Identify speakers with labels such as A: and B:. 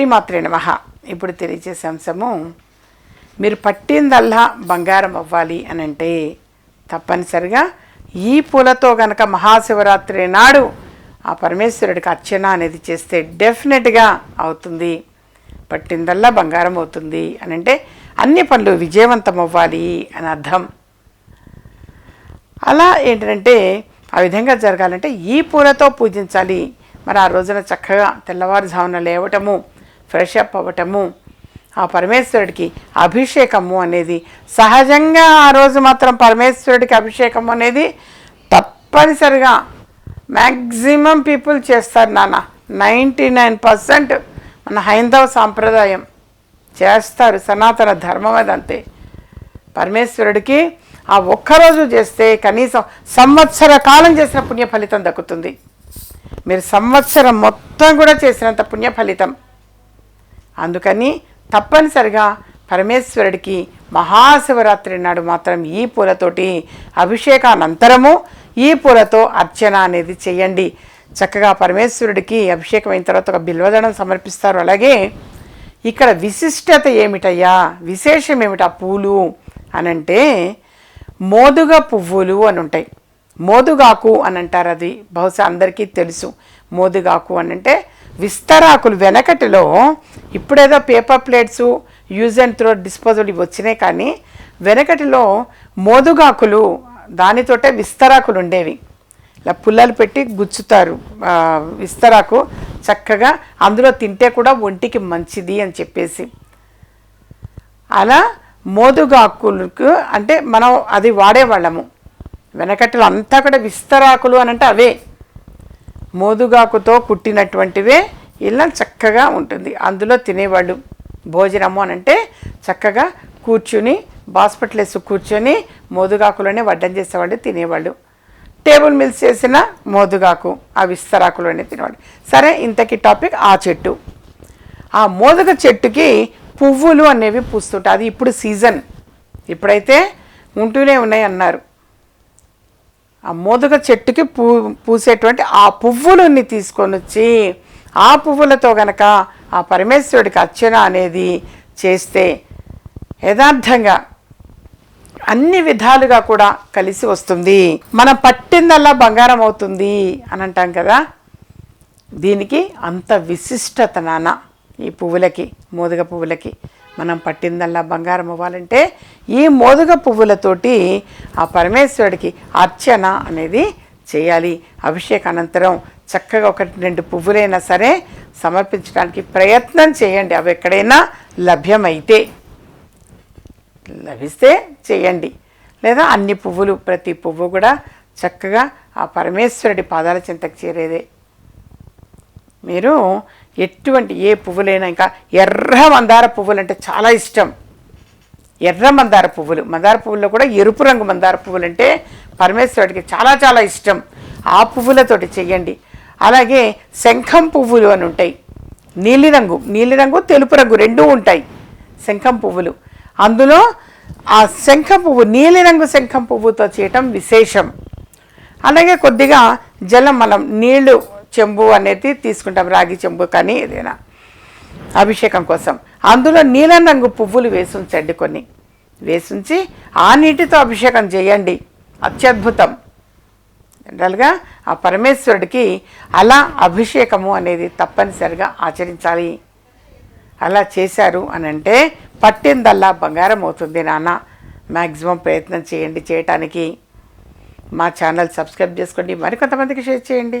A: శ్రీమాత్రే నమ. ఇప్పుడు తెలియజేసే అంశము మీరు పట్టిందల్లా బంగారం అవ్వాలి అని అంటే తప్పనిసరిగా ఈ పూలతో గనక మహాశివరాత్రి నాడు ఆ పరమేశ్వరుడికి అర్చన అనేది చేస్తే డెఫినెట్గా అవుతుంది. పట్టిందల్లా బంగారం అవుతుంది అని అంటే అన్ని పనులు విజయవంతం అవ్వాలి అని అర్థం. అలా ఏంటంటే ఆ విధంగా జరగాలంటే ఈ పూలతో పూజించాలి. మరి ఆ రోజున చక్కగా తెల్లవారుజామున లేవటము ఫ్రెష్ అప్ అవ్వటము ఆ పరమేశ్వరుడికి అభిషేకము అనేది సహజంగా ఆ రోజు మాత్రం పరమేశ్వరుడికి అభిషేకం అనేది తప్పనిసరిగా మ్యాక్సిమం పీపుల్ చేస్తారు నాన్న. నైంటీ నైన్ పర్సెంట్ మన హైందవ సాంప్రదాయం చేస్తారు సనాతన ధర్మం అదంతే. పరమేశ్వరుడికి ఆ ఒక్కరోజు చేస్తే కనీసం సంవత్సర కాలం చేసిన పుణ్య ఫలితం దక్కుతుంది. మీరు సంవత్సరం మొత్తం కూడా చేసినంత పుణ్య ఫలితం అందుకని తప్పనిసరిగా పరమేశ్వరుడికి మహాశివరాత్రి నాడు మాత్రం ఈ పూలతోటి అభిషేకానంతరము ఈ పూలతో అర్చన అనేది చేయండి. చక్కగా పరమేశ్వరుడికి అభిషేకం అయిన తర్వాత ఒక బిల్వదనం సమర్పిస్తారు. అలాగే ఇక్కడ విశిష్టత ఏమిటయ్యా? విశేషం ఏమిటి? ఆ పూలు అనంటే మోదుగ పువ్వులు అని ఉంటాయి. మోదుగాకు అని అంటారు అది. బహుశా అందరికీ తెలుసు. మోదుగాకు అని అంటే విస్తరాకులు వెనకటిలో ఇప్పుడేదో paper plates use and throw disposal ఇవి వచ్చినాయి కానీ వెనకటిలో మోదుగాకులు దానితోటే విస్తరాకులు ఉండేవి. ఇలా పుల్లలు పెట్టి గుచ్చుతారు. విస్తరాకు చక్కగా అందులో తింటే కూడా ఒంటికి మంచిది అని చెప్పేసి. అలా మోదుగాకులకు అంటే మనం అది వాడేవాళ్ళము. వెనకటిలో అంతా కూడా విస్తరాకులు అని అంటే అవే. మోదుగాకుతో కుట్టినటువంటివే ఇలా చక్కగా ఉంటుంది. అందులో తినేవాళ్ళు. భోజనము అని అంటే చక్కగా కూర్చుని బాస్పట్లు కూర్చొని మోదుగాకులోనే వడ్డం చేసేవాళ్ళు తినేవాళ్ళు. టేబుల్ మిల్స్ చేసిన మోదుగాకు ఆ విస్తరాకులోనే తినేవాళ్ళు. సరే ఇంతకీ టాపిక్ ఆ చెట్టు. ఆ మోదుగ చెట్టుకి పువ్వులు అనేవి పూస్తుంటాయి. అది ఇప్పుడు సీజన్. ఇప్పుడైతే ఉంటూనే ఉన్నాయి అన్నారు. ఆ మోదక చెట్టుకి పూ పూసేటువంటి ఆ పువ్వులని తీసుకొని వచ్చి ఆ పువ్వులతో గనక ఆ పరమేశ్వరుడికి అర్చన అనేది చేస్తే యథార్థంగా అన్ని విధాలుగా కూడా కలిసి వస్తుంది. మనం పట్టిందల్లా బంగారం అవుతుంది అని అంటాం కదా. దీనికి అంత విశిష్టత నాన్న ఈ పువ్వులకి మోదుగ పువ్వులకి. మనం పట్టిందల్లా బంగారం అవ్వాలంటే ఈ మోదుగ పువ్వులతోటి ఆ పరమేశ్వరుడికి అర్చన అనేది చేయాలి. అభిషేక అనంతరం చక్కగా ఒకటి రెండు పువ్వులైనా సరే సమర్పించడానికి ప్రయత్నం చేయండి. అవి ఎక్కడైనా లభ్యమైతే లభిస్తే చేయండి. లేదా అన్ని పువ్వులు ప్రతి పువ్వు కూడా చక్కగా ఆ పరమేశ్వరుడి పాదాల చింతకు చేరేదే. మీరు ఎటువంటి ఏ పువ్వులైనా ఇంకా ఎర్ర మందార పువ్వులు అంటే చాలా ఇష్టం. ఎర్ర మందార పువ్వులు. మందార పువ్వుల్లో కూడా ఎరుపు రంగు మందార పువ్వులు అంటే పరమేశ్వరుడికి చాలా చాలా ఇష్టం. ఆ పువ్వులతోటి చెయ్యండి. అలాగే శంఖం పువ్వులు అని ఉంటాయి. నీలిరంగు నీలిరంగు తెలుపు రంగు రెండూ ఉంటాయి శంఖం పువ్వులు. అందులో ఆ శంఖం పువ్వు నీలిరంగు శంఖం పువ్వుతో చేయటం విశేషం. అలాగే కొద్దిగా జలం మనం నీళ్ళు చెంబు అనేది తీసుకుంటాం రాగి చెంబు కానీ ఏదైనా అభిషేకం కోసం. అందులో నీలం రంగు పువ్వులు వేసుంచండి కొన్ని. వేసుంచి ఆ నీటితో అభిషేకం చేయండి. అత్యద్భుతం. జనరల్గా ఆ పరమేశ్వరుడికి అలా అభిషేకము అనేది తప్పనిసరిగా ఆచరించాలి. అలా చేశారు అని అంటే పట్టిందల్లా బంగారం అవుతుంది నాన్న. మ్యాక్సిమం ప్రయత్నం చేయండి చేయటానికి. మా ఛానల్ సబ్స్క్రైబ్ చేసుకోండి. మరికొంతమందికి షేర్ చేయండి.